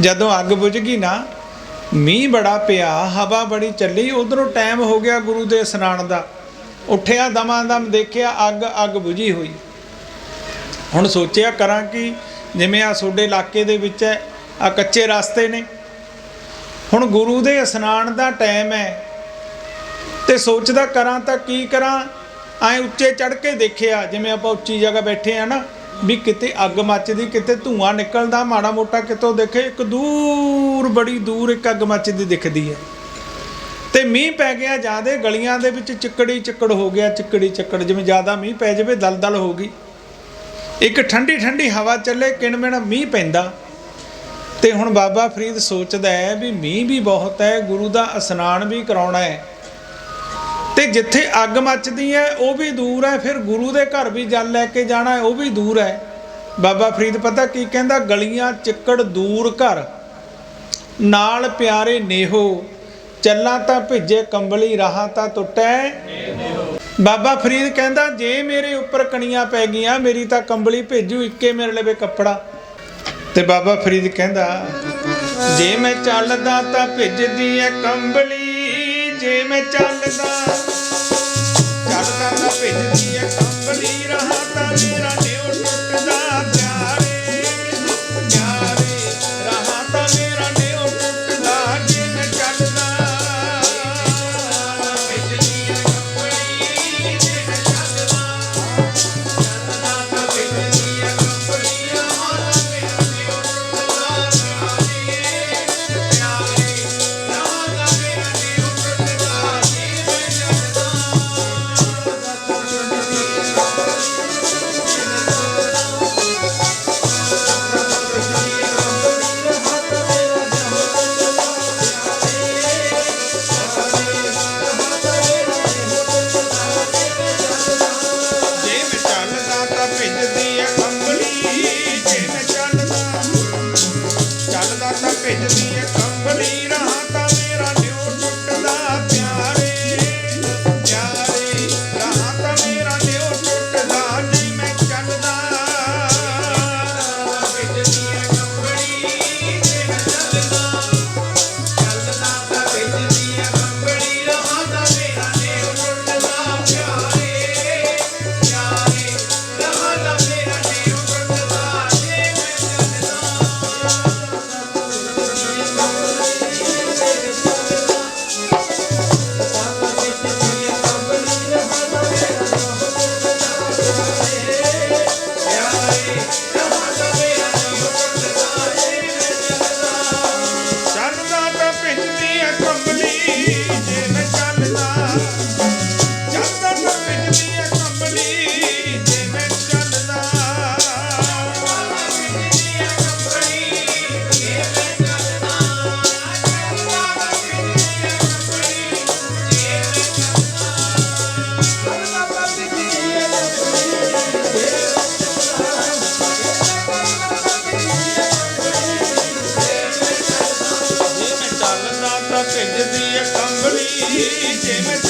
ਜਦੋਂ ਅੱਗ ਬੁਝ ਗਈ ਨਾ, ਮੀਂਹ ਬੜਾ ਪਿਆ, ਹਵਾ ਬੜੀ ਚੱਲੀ, ਉਧਰੋਂ ਟਾਈਮ ਹੋ ਗਿਆ ਗੁਰੂ ਦੇ ਇਸ਼ਨਾਨ ਦਾ। ਉੱਠਿਆ ਦਮਾਂ ਦਮ ਦੇਖਿਆ ਅੱਗ ਅੱਗ ਬੁਝੀ ਹੋਈ। ਹੁਣ ਸੋਚਿਆ ਕਰਾਂ ਕਿ ਜਿਵੇਂ ਆ ਤੁਹਾਡੇ ਇਲਾਕੇ ਦੇ ਵਿੱਚ ਹੈ ਆ ਕੱਚੇ ਰਸਤੇ ਨੇ। ਹੁਣ ਗੁਰੂ ਦੇ ਇਸ਼ਨਾਨ ਦਾ ਟਾਈਮ ਹੈ। ਤੇ ਸੋਚਦਾ ਕਰਾਂ ਤਾਂ ਕੀ ਕਰਾਂ, ਐ ਉੱਚੇ ਚੜ ਕੇ ਦੇਖਿਆ, ਜਿਵੇਂ ਆਪਾਂ ਉੱਚੀ ਜਗ੍ਹਾ ਬੈਠੇ ਆ ਨਾ। ਵੀ ਕਿਤੇ ਅੱਗ ਮੱਚਦੀ, ਕਿਤੇ ਧੂਆਂ ਨਿਕਲਦਾ, ਮਾੜਾ ਮੋਟਾ ਕਿਤੋਂ ਦੇਖੇ, ਇੱਕ ਦੂਰ, ਬੜੀ ਦੂਰ ਇੱਕ ਅੱਗ ਮੱਚਦੀ ਦਿਖਦੀ ਹੈ। ਤੇ ਮੀਂਹ ਪੈ ਗਿਆ, ਜਿਆਦੇ ਗਲੀਆਂ ਦੇ ਵਿੱਚ ਚਿੱਕੜੀ ਚਿੱਕੜ ਹੋ ਗਿਆ, ਚਿੱਕੜੀ ਚਿੱਕੜ, ਜਿਵੇਂ ਜ਼ਿਆਦਾ ਮੀਂਹ ਪੈ ਜਾਵੇ, ਦਲਦਲ ਹੋ ਗਈ। ਇੱਕ ਠੰਡੀ ਠੰਡੀ ਹਵਾ ਚੱਲੇ, ਕਿਣਮਿਣ ਮੀਂਹ ਪੈਂਦਾ। ਤੇ ਹੁਣ ਬਾਬਾ ਫਰੀਦ ਸੋਚਦਾ ਹੈ ਵੀ ਮੀਂਹ ਵੀ ਬਹੁਤ ਹੈ, ਗੁਰੂ ਦਾ ਇਸ਼ਨਾਨ ਵੀ ਕਰਾਉਣਾ ਹੈ। ਤੇ ਜਿੱਥੇ ਅੱਗ ਮੱਚਦੀ ਹੈ, ਉਹ ਵੀ ਦੂਰ ਹੈ, ਫਿਰ ਗੁਰੂ ਦੇ ਘਰ ਵੀ ਜਲ ਲੈ ਕੇ ਜਾਣਾ ਉਹ ਵੀ ਦੂਰ ਹੈ। ਬਾਬਾ ਫਰੀਦ ਪਤਾ ਕੀ ਕਹਿੰਦਾ? ਗਲੀਆਂ ਚਿੱਕੜ ਦੂਰ ਘਰ, ਨਾਲ ਪਿਆਰੇ ਨੇਹੋ, ਚੱਲਾਂ ਤਾਂ ਭਿੱਜੇ ਕੰਬਲੀ, ਰਾਹਾਂ ਤਾਂ ਟੁੱਟੈ ਬਾਬਾ ਫਰੀਦ ਕਹਿੰਦਾ, ਜੇ ਮੇਰੇ ਉੱਪਰ ਕਣੀਆਂ ਪੈ ਗਈਆਂ, ਮੇਰੀ ਤਾਂ ਕੰਬਲੀ ਭੇਜੂ ਇੱਕੇ ਮੇਰੇ ਲਵੇ ਕੱਪੜਾ। ਤੇ ਬਾਬਾ ਫਰੀਦ ਕਹਿੰਦਾ, ਜੇ ਮੈਂ ਚੱਲਦਾ ਤਾਂ ਭਿੱਜਦੀ ਐ ਕੰਬਲੀ, ਜੇ ਮੈਂ ਚੱਲਦਾ ਚੱਲਦਾ ਤਾਂ ਭਿੱਜਦੀ ਐ ਕੰਬਲੀ ਰਹਾ ਤਾਂ ਮੇਰਾ ਨਿਉ ਟੁੱਟਦਾ। ਭਿੱਜਦੀ ਐ ਕੰਬਲੀ ਰਹਾ ਤਾਂ ਮੇਰਾ ਨਿਉ ਤਾਂ ਭਿੱਜਦੀ ਐ ਕੰਬਲੀ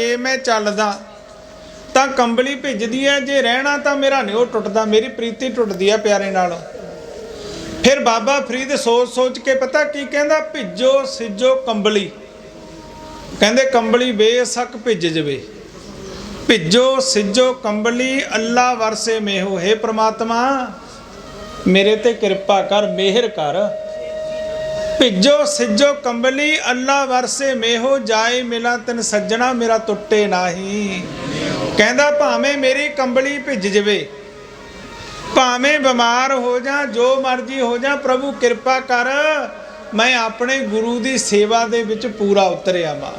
ਜੇ ਮੈਂ ਚੱਲਦਾ, ਤਾਂ ਕੰਬਲੀ ਭਿੱਜਦੀ ਐ, ਜੇ ਰਹਿਣਾ ਤਾਂ ਮੇਰਾ ਨਿਉ ਟੁੱਟਦਾ, ਮੇਰੀ ਪ੍ਰੀਤੀ ਟੁੱਟਦੀ ਐ ਪਿਆਰੇ ਨਾਲ। ਫਿਰ ਬਾਬਾ ਫਰੀਦ ਸੋਚ ਸੋਚ ਕੇ ਪਤਾ ਕੀ ਕਹਿੰਦਾ? ਭਿੱਜੋ, ਸਿੱਜੋ ਕੰਬਲੀ। ਕਹਿੰਦੇ ਕੰਬਲੀ ਬੇਸਕ ਭਿੱਜ ਜਵੇ। ਭਿੱਜੋ, ਸਿੱਜੋ ਕੰਬਲੀ, ਅੱਲਾ ਵਰਸੇ ਮੇਹੋ। ਹੈ ਪ੍ਰਮਾਤਮਾ, ਮੇਰੇ ਤੇ ਕਿਰਪਾ ਕਰ, ਮਿਹਰ ਕਰ। ਭਿੱਜੋ, ਸਿੱਜੋ ਕੰਬਲੀ, ਅੱਲਾ ਵਰਸੇ ਮੇਹੋ ਜਾਏ, ਮਿਲਾ ਤਨ ਸੱਜਣਾ, ਮੇਰਾ ਟੁੱਟੇ ਨਾਹੀ। ਕਹਿੰਦਾ, ਭਾਵੇਂ ਮੇਰੀ ਕੰਬਲੀ ਭਿੱਜ ਜਵੇ, ਭਾਵੇਂ ਬਿਮਾਰ ਹੋ ਜਾ, ਜੋ ਮਰਜ਼ੀ ਹੋ ਜਾ, ਪ੍ਰਭੂ ਕਿਰਪਾ ਕਰ, ਮੈਂ ਆਪਣੇ ਗੁਰੂ ਦੀ ਸੇਵਾ ਦੇ ਵਿੱਚ ਪੂਰਾ ਉਤਰਿਆ ਮਾਂ